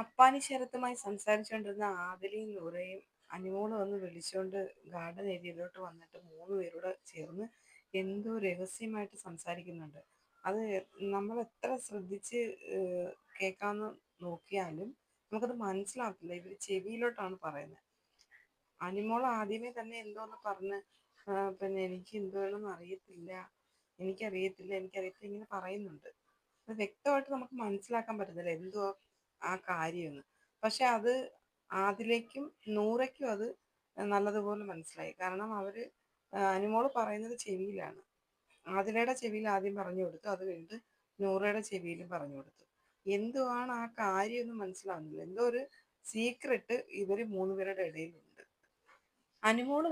അപ്പാനി ശരത്തുമായി സംസാരിച്ചുകൊണ്ടിരുന്ന ആദിലയും നൂറയും അനുമോൾ വന്ന് വിളിച്ചുകൊണ്ട് ഗാർഡൻ ഏരിയയിലോട്ട് വന്നിട്ട് മൂന്ന് പേരോട് ചേർന്ന് എന്തോ രഹസ്യമായിട്ട് സംസാരിക്കുന്നുണ്ട്. അത് നമ്മൾ എത്ര ശ്രദ്ധിച്ച് കേൾക്കാമെന്ന് നോക്കിയാലും നമുക്കത് മനസ്സിലാക്കില്ല ഇവർ ചെവിയിലോട്ടാണ് പറയുന്നത് അനിമോൾ ആദ്യമേ തന്നെ എന്തോന്ന് പറഞ്ഞ് പിന്നെ എനിക്ക് എന്തുവേണമെന്ന് അറിയത്തില്ല എനിക്കറിയത്തില്ല എനിക്കറിയത്തില്ല ഇങ്ങനെ പറയുന്നുണ്ട്. അത് വ്യക്തമായിട്ട് നമുക്ക് മനസ്സിലാക്കാൻ പറ്റുന്നില്ല എന്തോ ആ കാര്യമെന്ന്. പക്ഷെ അത് ആദിലേക്കും നൂറയ്ക്കും അത് നല്ലതുപോലെ മനസ്സിലായി. കാരണം അവർ അനുമോൾ പറയുന്നത് ചെവിയിലാണ്. ആതിലയുടെ ചെവിയിൽ ആദ്യം പറഞ്ഞു കൊടുത്തു. അത് കഴിഞ്ഞിട്ട് നൂറയുടെ ചെവിയിലും പറഞ്ഞു കൊടുത്തു. എന്തുവാണ് ആ കാര്യം എന്ന് മനസ്സിലാവുന്നില്ല. എന്തോ ഒരു സീക്രട്ട് ഇവർ മൂന്നുപേരുടെ ഇടയിലുണ്ട്. അനുമോൾ